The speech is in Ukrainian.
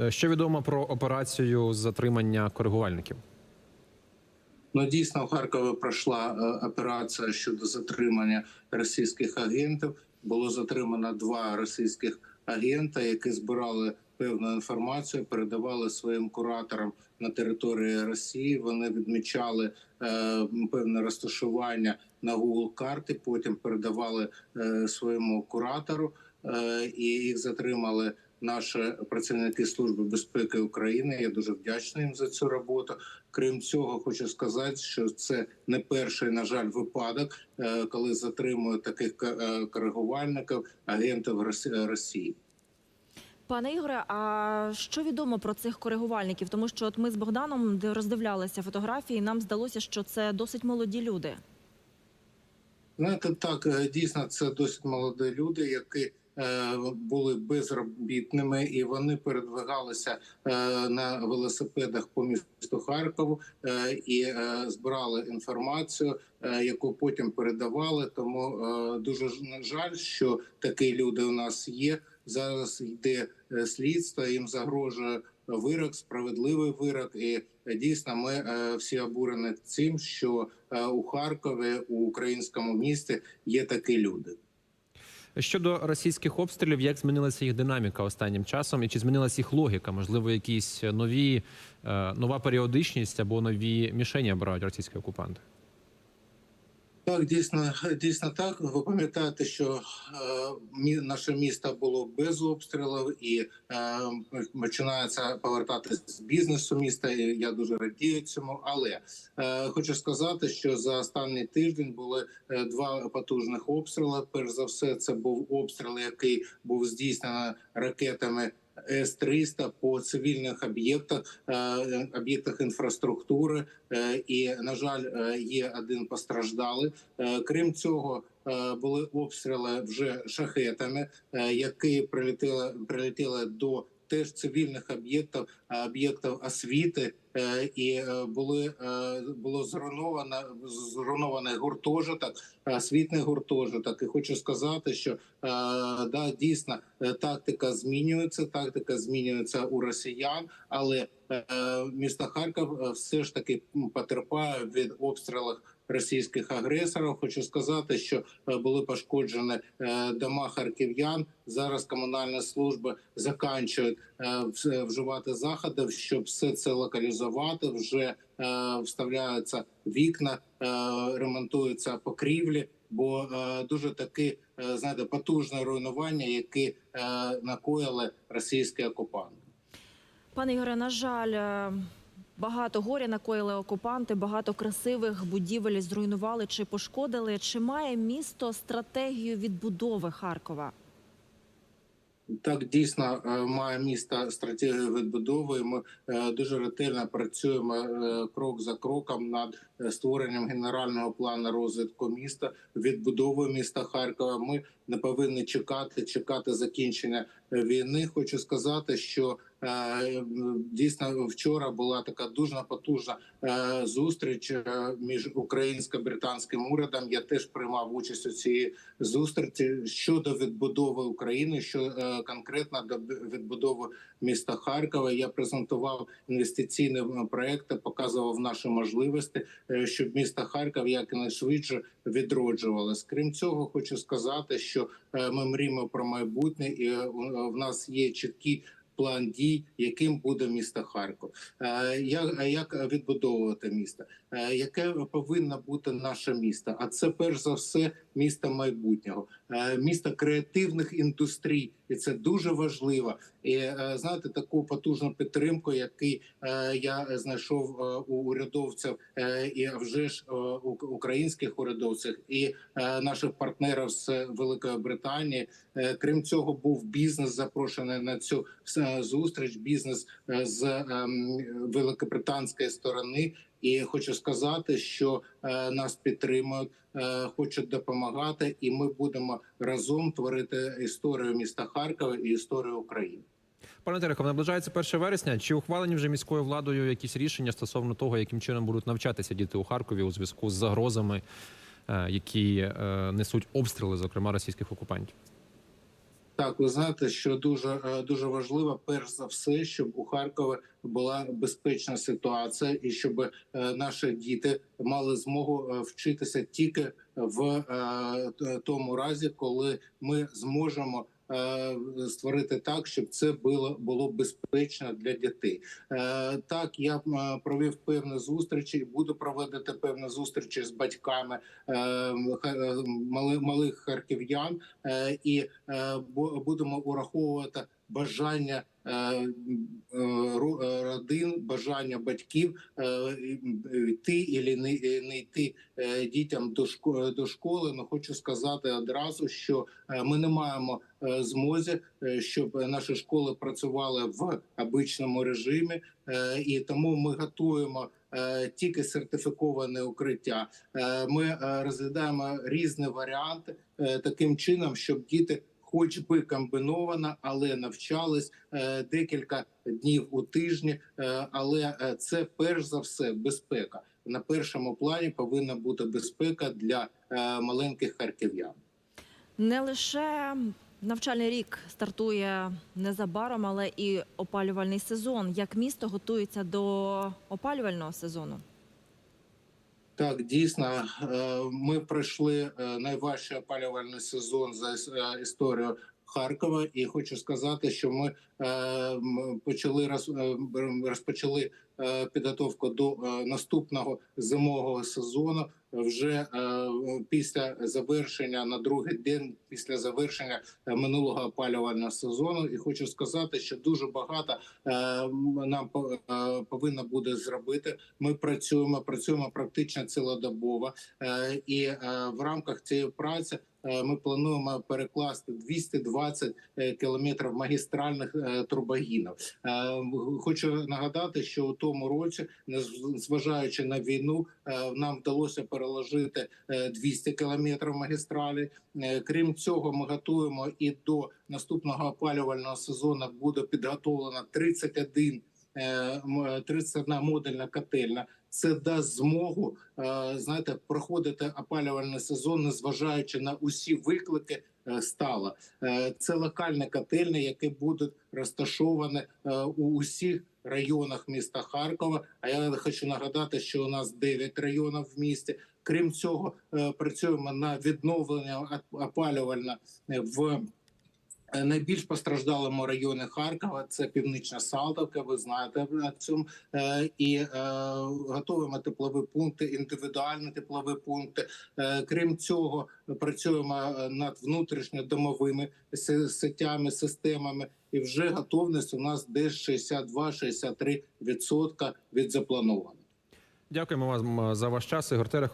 Е, Що відомо про операцію з затримання коригувальників? Ну, дійсно, в Харкові пройшла е, операція щодо затримання російських агентів. Було затримано два російських агента, які збирали певну інформацію, передавали своїм кураторам на території Росії. Вони відмічали е, певне розташування на Google карти. Потім передавали своєму куратору, і їх затримали наші працівники служби безпеки України. Я дуже вдячний їм за цю роботу. Крім цього, хочу сказати, що це не перший, на жаль, випадок, е, коли затримують таких е, коригувальників агентів Росі- Росії. Пане Ігоре, а що відомо про цих коригувальників? Тому що от ми з Богданом роздивлялися фотографії, і нам здалося, що це досить молоді люди. Знаєте, так е, дійсно це досить молоді люди, які були безробітними, і вони передвигалися е, на велосипедах по місту Харкову е, і е, збирали інформацію, е, яку потім передавали. Тому е, дуже жаль, що такі люди у нас є. Зараз йде е, слідство, їм загрожує вирок, справедливий вирок. І е, дійсно, ми е, всі обурені цим, що е, у Харкові, у українському місті є такі люди. Щодо російських обстрілів, як змінилася їх динаміка останнім часом, і чи змінилася їх логіка? Можливо, якісь нові е, нова періодичність або нові мішені обирають російські окупанти? Так, дійсно, дійсно так. Ви пам'ятаєте, що е, наше місто було без обстрілів, і е, починається повертатись з бізнесу міста. І я дуже радію цьому. Але е, хочу сказати, що за останній тиждень були е, два потужних обстріли. Перш за все, це був обстріл, який був здійснений ракетами. С-300 по цивільних об'єктах, е, об'єктах інфраструктури, Е, і на жаль, е, є один постраждалий. Крім цього, були обстріли вже шахетами, які прилетіли прилетіли до теж цивільних об'єктів, об'єктів освіти, е, і е, були е, було зруйновано зруйнований гуртожиток, освітний гуртожиток. І хочу сказати, що да дійсно тактика змінюється. Тактика змінюється у росіян, але місто Харків все ж таки потерпає від обстрілів російських агресорів. Хочу сказати, що е, були пошкоджені е, дома харків'ян. Зараз комунальні служби заканчують е, вживати заходів, щоб все це локалізувати. Вже вставляються вікна, ремонтуються покрівлі. Бо дуже таки е, знаєте потужне руйнування, які е, накоїли російські окупанти. Пане Ігоре, на жаль, багато горя накоїли окупанти, багато красивих будівель зруйнували чи пошкодили. Чи має місто стратегію відбудови Харкова? Так дійсно е, має місто стратегію відбудови. Ми е, дуже ретельно працюємо е, крок за кроком над створенням генерального плану розвитку міста, відбудови міста Харкова. Ми не повинні чекати, чекати закінчення війни. Хочу сказати, що дійсно вчора була така дуже потужна е, зустріч е, між українсько-британським урядом. Я теж приймав участь у цій зустрічі щодо відбудови України, що е, конкретно до відбудови міста Харкова. Я презентував інвестиційні е, проекти, показував наші можливості, е, щоб місто Харків якнайшвидше відроджувалось. Крім цього, хочу сказати, що е, ми мріємо про майбутнє, і е, в нас є чіткий план дій, яким буде місто Харків. Е, Як, як відбудовувати місто? Е, Яке повинно бути наше місто? А це перш за все місто майбутнього, е, місто креативних індустрій, і це дуже важливо. І знаєте, таку потужну підтримку, е, я знайшов у урядовців, і вже ж українських урядовців і наших партнерів з Великої Британії. Крім цього, був бізнес запрошений на цю зустріч. Бізнес е, з ем, великобританської сторони. І хочу сказати, що е, нас підтримують, е, хочуть допомагати, і ми будемо разом творити історію міста Харкова і історію України. Пане Терехов, наближається 1 вересня. Чи ухвалені вже міською владою якісь рішення стосовно того, яким чином будуть навчатися діти у Харкові у зв'язку з загрозами, е, які е, несуть обстріли, зокрема російських окупантів? Так, ви знаєте, що дуже е, дуже важливо, перш за все, щоб у Харкові була безпечна ситуація, і щоб е, наші діти мали змогу е, вчитися тільки в тому разі, коли ми зможемо. Е, Створити так, щоб це було було безпечно для дітей. Е, Так, я е, провів певні зустрічі і буду проводити певні зустрічі з батьками малих харків'ян, і будемо ураховувати бажання е, е, ро- родин, бажання батьків е, йти і не, йти дітям до школи. Ну хочу сказати одразу, що ми не маємо змозі, щоб наші школи працювали в обичному режимі, і тому ми готуємо. Тільки сертифіковане укриття. Ми розглядаємо різні варіанти таким чином, щоб діти, хоч би комбіновано, але навчались е, декілька днів у тижні. Е, Але е, це перш за все безпека. На першому плані повинна бути безпека для маленьких харків'ян. Не лише навчальний рік стартує незабаром, але і опалювальний сезон. Як місто готується до опалювального сезону? Так, дійсно, е, ми пройшли е, найважчий опалювальний сезон за е, історію Харкова, і хочу сказати, що ми е, почали е, розпочали е, підготовку до наступного зимового сезону. Вже після завершення на другий день після завершення минулого опалювального сезону, і хочу сказати, що дуже багато нам по- повинно буде зробити. Ми працюємо, працюємо практично цілодобово, і в рамках цієї праці ми плануємо перекласти 220 е, кілометрів магістральних е, трубогінів. Е, Хочу нагадати, що у тому році, незважаючи на війну, е, нам вдалося переложити е, 200 кілометрів магістралі. Е, Крім цього, ми готуємо і до наступного опалювального сезону буде підготовлено 31 е, м- 31 модульна котельна. Це дасть змогу е, знаєте, проходити опалювальний сезон, незважаючи на усі виклики. е, Стало Е, це локальні котельні, які будуть розташовані у усіх районах міста Харкова. А я хочу нагадати, що у нас 9 районів в місті. Крім цього, працюємо на відновлення оп- опалювальна в найбільш постраждалому районі Харкова. Це північна Салтовка. Ви знаєте про цьому Е, і е, готуємо теплові пункти, індивідуальні теплові пункти. Е, Крім цього, працюємо е, над внутрішньодомовими сетями, системами. І вже готовність у нас десь 62-63% від запланованого. Дякуємо вам за ваш час, Ігор Терех.